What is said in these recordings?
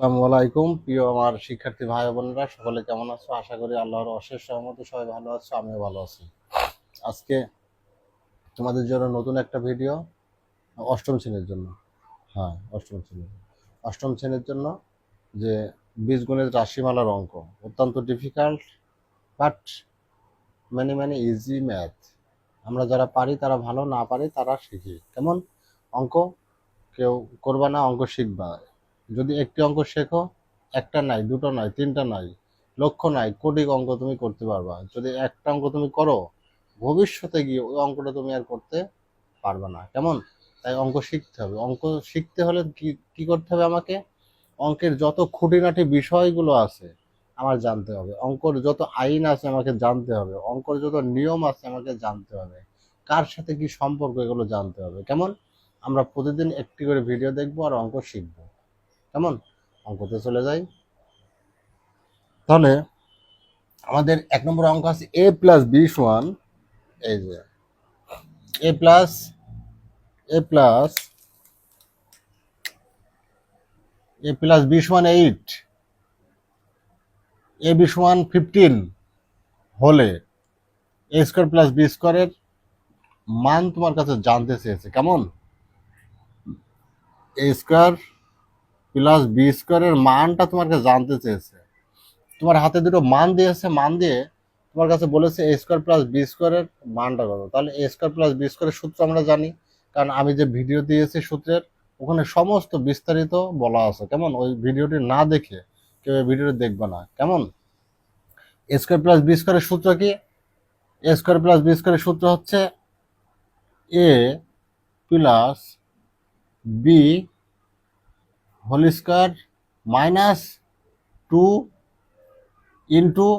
আসসালামু আলাইকুম। প্রিয় আমার শিক্ষার্থী ভাই বোনেরা, সকলে কেমন আছো? আশা করি আল্লাহর অশেষ সহমতে সবাই ভালো আছো, আমিও ভালো আছি। আজকে তোমাদের জন্য নতুন একটা ভিডিও, অষ্টম শ্রেণির জন্য। হ্যাঁ অষ্টম শ্রেণির অষ্টম শ্রেণির জন্য যে বীজগণিত রাশিমালার অঙ্ক। অত্যন্ত ডিফিকাল্ট বাট মানে মানে ইজি ম্যাথ আমরা যারা পারি, তারা ভালো, না পারি, তারা শিখি। কেমন? অঙ্ক? কেউ করবা না, অঙ্ক শিখবা। যদি একটি অঙ্ক শেখো, একটা নাই, দুটো নাই, তিনটা নাই লক্ষ্য নাই, কোটি অঙ্ক তুমি করতে পারবা। যদি একটা অঙ্ক তুমি করো, ভবিষ্যতে গিয়ে ওই অঙ্কটা তুমি আর করতে পারবে না। কেমন? তাই অঙ্ক শিখতে হবে। অঙ্ক শিখতে হলে কি কি করতে হবে আমাকে? অঙ্কের যত খুঁটিনাটি বিষয়গুলো আছে, আমার জানতে হবে। অঙ্কর যত আইন আছে, আমাকে জানতে হবে। অঙ্কর যত নিয়ম আছে, আমাকে জানতে হবে। কার সাথে কি সম্পর্ক, এগুলো জানতে হবে। কেমন? আমরা প্রতিদিন একটি করে ভিডিও দেখব আর অঙ্ক শিখব। কেমন? অঙ্কতে চলে যাই। তাহলে আমাদের এক নম্বর অঙ্ক আছে এ প্লাস বি সমান, এই যে, A plus A plus A plus B সমান এইট, এ বি সমান ফিফটিন হলে এ স্কোয়ার প্লাস বি স্কোয়ারের মান তোমার কাছে জানতে চেয়েছে, কেমন? এ স্কোয়ার প্লাস বি স্কোয়ারের মানটা তোমার কাছে জানতে চেয়েছে। তোমার হাতে দুটো মান দিয়েছে, মান দিয়ে তোমার কাছে বলেছে এ স্কোয়ার প্লাস বি স্কোয়ারের মানটা কত। তাহলে এ স্কোয়ার প্লাস বি স্কোয়ারের সূত্র আমরা জানি, কারণ আমি যে ভিডিও দিয়েছি সূত্রের, ওখানে সমস্ত বিস্তারিত বলা আছে। কেমন? ওই ভিডিওটি না দেখে কেউ ভিডিওটি দেখবে না। কেমন? এ স্কোয়ার প্লাস বি স্কোয়ারের সূত্র কি? এ স্কোয়ার প্লাস বি স্কোয়ারের সূত্র হচ্ছে A plus B whole square minus two into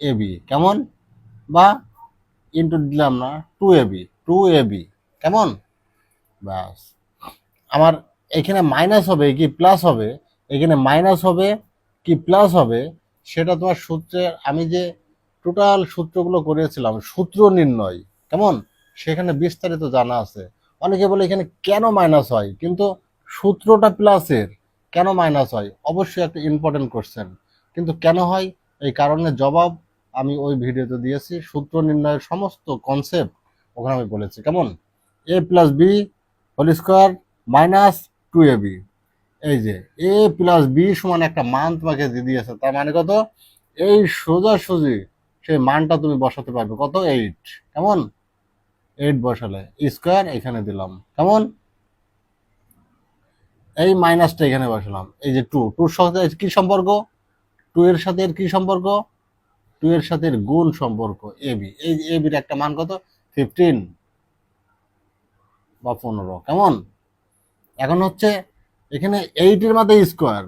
A B. কেমন? বা ইন্টু দিলাম না, two A B, two A B. কেমন? ব্যাস। আমার এখানে মাইনাস হবে কি প্লাস হবে? এখানে মাইনাস হবে কি প্লাস হবে? সেটা তোমার সূত্রের আমি যে টোটাল সূত্রগুলো করেছিলাম, সূত্র নির্ণয়। কেমন? সেখানে বিস্তারিত জানা আছে। অনেকে বলে এখানে কেন মাইনাস হয়? কিন্তু সূত্রটা প্লাসের কেন মাইনাস হয়? অবশ্যই একটা ইম্পর্টেন্ট কোশ্চেন কিন্তু কেন হয়? এই কারণে জবাব আমি ওই ভিডিওতে দিয়েছি। সূত্র নির্ণয়ের সমস্ত কনসেপ্ট ওখানে আমি বলেছি। কেমন? A plus B whole square minus two A B এই যে এ প্লাস বি সমান একটা মান তোমাকে দিয়ে দিয়েছে, তার মানে কত? এই সোজাসুজি সেই মানটা তুমি বসাতে পারবে। কত? এইট কেমন? এইট বসালে। স্কোয়ার এখানে দিলাম। কেমন? এই মাইনাসটা এখানে বসালাম। এই যে টু টুর সাথে কি সম্পর্ক? টু এর সাথে এর কি সম্পর্ক? টু এর সাথে এর গুণ সম্পর্ক এ বি এই এ বির একটা মান কত? ফিফটিন বা পনেরো, কেমন? এখন হচ্ছে এখানে এইটের মাথায় স্কোয়ার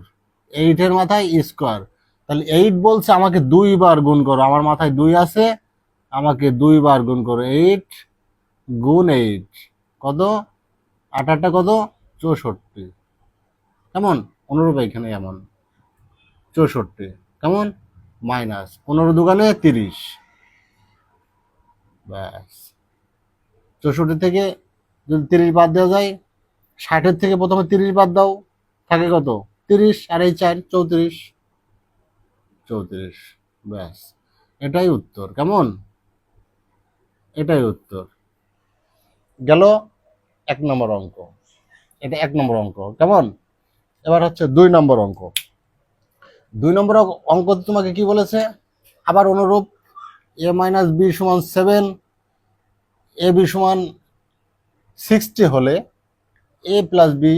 এইটের মাথায় স্কোয়ার তাহলে এইট বলছে আমাকে দুইবার গুণ করো, আমার মাথায় দুই আছে, আমাকে দুইবার গুণ করো এইট গুণ এইট কত? আটটা কত? চৌষট্টি। কেমন? অনুরূপ এখানে এমন। চৌষট্টি। কেমন? মাইনাস পনেরো দোকানে তিরিশ। ব্যাস। চৌষট্টি থেকে যদি তিরিশ বাদ দেওয়া যায়, ষাটের থেকে প্রথমে তিরিশ বাদ দাও, থাকে কত? তিরিশ আর এই চার, চৌত্রিশ। চৌত্রিশ। ব্যাস। এটাই উত্তর। কেমন? এটাই উত্তর। গেল এক নম্বর অঙ্ক। এটা এক নম্বর অঙ্ক। কেমন? এবার হচ্ছে দুই নম্বর অঙ্ক। দুই নম্বর অঙ্ক তোমাকে কি বলেছে? আবার অনুরূপ, এ মাইনাস বি সমান সেভেন, এ বি সমান সিক্সটি হলে এ প্লাস বি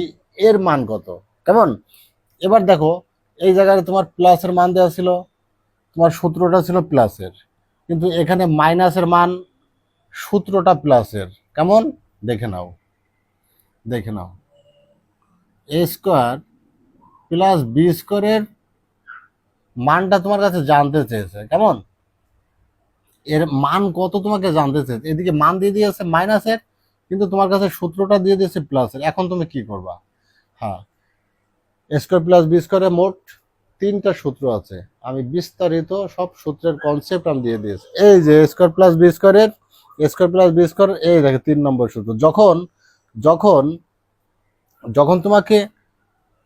এর মান কত? কেমন? এবার দেখো, এই জায়গায় তোমার প্লাসের মান দেওয়া ছিল, তোমার সূত্রটা ছিল প্লাসের। কিন্তু এখানে মাইনাসের মান সূত্রটা প্লাসের। কেমন? দেখে নাও। দেখে নাও। এ স্কোয়ার প্লাস বি স্কোয়ারের মানটা তোমার কাছে জানতে চেয়েছে, কেমন? এর মান কত তোমাকে জানতে চেয়েছে? এদিকে মান দিয়ে দিয়েছে মাইনাসের কিন্তু তোমার কাছে সূত্রটা দিয়ে দিয়েছে প্লাসের এখন তুমি কি করবা? হ্যাঁ স্কোয়ার প্লাস বি স্কোয়ারে মোট তিনটা সূত্র আছে। আমি বিস্তারিত সব সূত্রের কনসেপ্ট আমি দিয়ে দিয়েছি। এই যে স্কোয়ার প্লাস বি স্কোয়ারের স্কোয়ার প্লাস বি স্কোয়ার এই দেখে তিন নম্বর সূত্র। যখন যখন যখন তোমাকে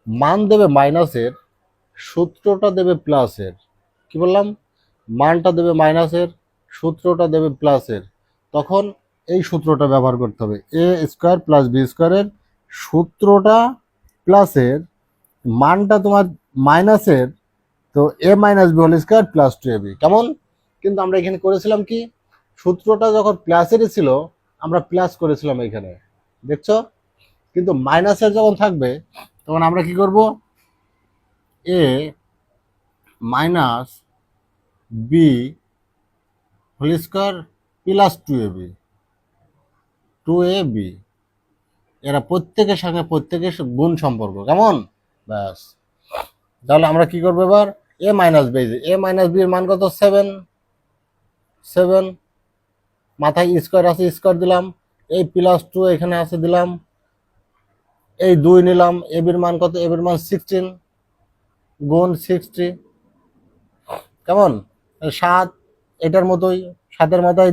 মান দেবে মাইনাসের, সূত্রটা দেবে প্লাসের। কি বললাম? মানটা দেবে মাইনাসের, সূত্রটা দেবে প্লাসের। তখন এই সূত্রটা ব্যবহার করতে হবে। এ স্কোয়ার প্লাস বি স্কোয়ারের সূত্রটা প্লাসের, মানটা তোমার মাইনাসের, তো A minus B whole square plus two A B. কেমন? কিন্তু আমরা এখানে করেছিলাম কি? সূত্রটা যখন প্লাসেরই ছিল, আমরা প্লাস করেছিলাম এখানে। দেখছ? কিন্তু মাইনাসের যখন থাকবে তখন আমরা কি করব? A minus B whole square plus two A B two A B এরা প্রত্যেকের সঙ্গে প্রত্যেকের গুণ সম্পর্ক, কেমন? ব্যাস। তাহলে আমরা কি করব এবার? A minus B A minus B এর মান কত? সেভেন সেভেন মাথায় স্কোয়ার আছে স্কোয়ার দিলাম। এই প্লাস টু এখানে আছে, দিলাম। এই দুই নিলাম এবির মান কত? এবির মান সিক্সটিন গুণ সিক্সটি কেমন? সাত, এটার মতোই, সাতের মাথায়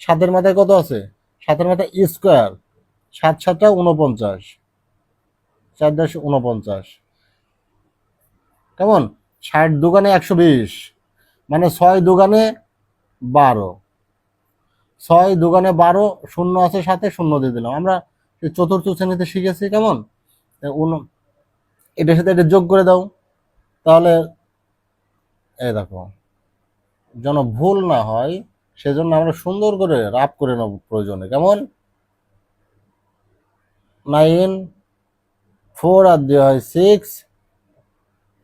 সাতের মাথায় কত আছে? সাতের মাথায় স্কোয়ার সাত সাতটা উনপঞ্চাশ চার দশ উনপঞ্চাশ কেমন? ষাট দোকানে একশো বিশ। মানে ছয় দোকানে বারো। ছয় দোকানে বারো, শূন্য আছে সাথে, শূন্য দিয়ে দিলাম। আমরা চতুর্থ শ্রেণীতে শিখেছি, কেমন? এটার সাথে এটা যোগ করে দাও। তাহলে এই দেখো, যেন ভুল না হয়, সেজন্য আমরা সুন্দর করে রাপ করে নেব প্রয়োজনে, কেমন? নাইন, ফোর আর দেওয়া হয় সিক্স,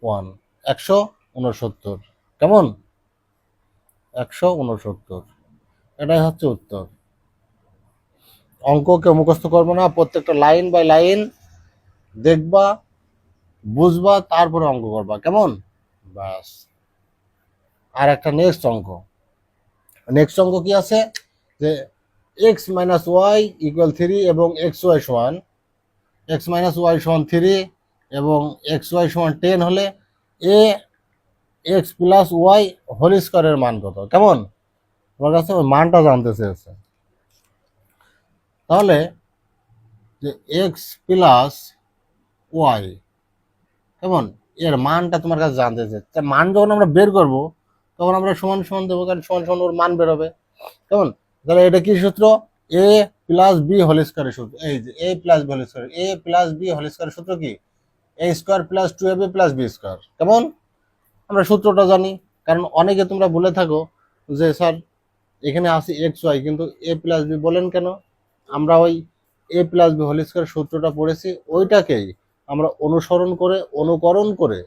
ওয়ান, একশো উনসত্তর কেমন? একশো উনসত্তর এটাই হচ্ছে উত্তর। অঙ্ককে মুখস্থ করব না, প্রত্যেকটা লাইন বাই লাইন দেখবা, বুঝবা, তারপরে অঙ্ক করবা, কেমন? বাস আর একটা নেক্সট অঙ্ক। নেক্সট অঙ্ক কি আছে? যে X minus Y equal three এবং এক্স ওয়াই সমান। এক্স মাইনাস ওয়াই সমান থ্রি এবং এক্স ওয়াই সমান টেন হলে A X plus Y whole স্কোয়ারের মান কত? কেমন? তোমার কাছে মানটা জানতে চেয়েছে। তাহলে যে এক্স প্লাস ওয়াই কেমন? এর মানটা তোমার কাছে জানতে তা মান যখন আমরা বের করব, তখন আমরা সমান সমান দেবো, কারণ সমান সমান ওর মান বেরোবে। কেমন? তাহলে এটা কি সূত্র? এ প্লাস বি হোল স্কোয়ারের সূত্র। এই যে A plus B whole square A plus B whole স্কোয়ারের সূত্র কি? A square plus two A B plus B square কেমন? আমরা সূত্রটা জানি। কারণ অনেকে তোমরা বলে থাকো যে, স্যার, এখানে আছে এক্স ওয়াই কিন্তু এ প্লাস বি বলেন কেন? আমরা ওই A plus B whole square সূত্রটা পড়েছি ওইটাকেই আমরা অনুসরণ করে অনুকরণ করে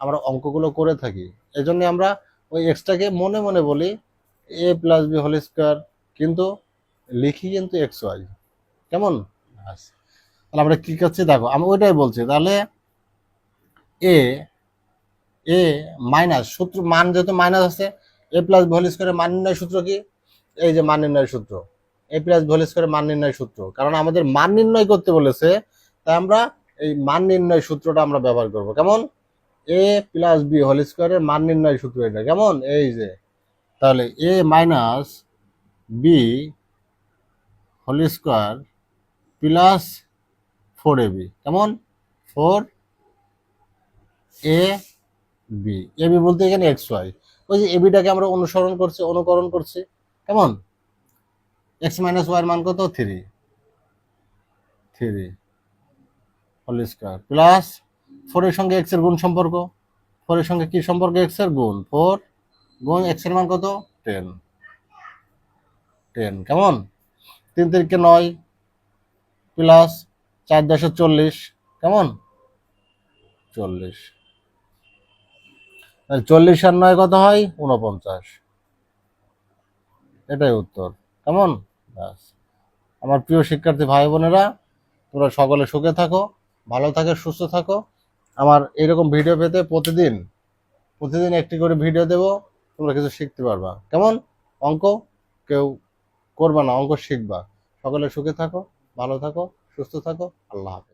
আমরা অঙ্কগুলো করে থাকি। এজন্য আমরা ওই এক্সটাকে মনে মনে বলি A plus B whole square কিন্তু লিখি কিন্তু এক্স ওয়াই কেমন। তাহলে আমরা কি করছি? দেখো আমি ওইটাই বলছি তাহলে এ এ মাইনাস সূত্র মান যেহেতু মাইনাস আছে এ প্লাস ভোল স্কোয়ারের মান নির্ণয় সূত্র কি? এই যে মান নির্ণয় সূত্র। এ প্লাস ভোল স্কোয়ারের মান নির্ণয় সূত্র। কারণ আমাদের মান নির্ণয় করতে বলেছে, তাই আমরা এই মান নির্ণয় সূত্রটা আমরা ব্যবহার করব। কেমন? এ প্লাস বি হোল স্কোয়ারের মান নির্ণয় সূত্র এটা। কেমন? এই যে, তাহলে A minus B whole square plus four A B. কেমন? Four A B. A B বলতে এখানে এক্স ওয়াই। ওই যে এবিটাকে আমরা অনুসরণ করছি, অনুকরণ করছি। কেমন? এক্স মাইনাস ওয়াই মান কত? Three three whole square plus ফোরের সঙ্গে এক্সের গুণ সম্পর্ক। ফোরের সঙ্গে কি সম্পর্ক? এক্সের গুণ। ফোর গুণ এক্সের মান কত? টেন টেন কেমন? তিন তিরিকে নয় প্লাস চার দশে চল্লিশ। কেমন? চল্লিশ। চল্লিশ আর নয় কত হয়? উনপঞ্চাশ এটাই উত্তর। কেমন? ব্যাস। আমার প্রিয় শিক্ষার্থী ভাই বোনেরা, তোমরা সকলে সুখে থাকো, ভালো থাকে, সুস্থ থাকো। আমার এরকম ভিডিও পেতে প্রতিদিন প্রতিদিন একটি করে ভিডিও দেব, তোমরা কিছু শিখতে পারবা। কেমন? অঙ্ক? কেউ করবা না, অঙ্ক শিখবা। সকলে সুখে থাকো, ভালো থাকো, সুস্থ থাকো, আল্লাহ হাফেজ।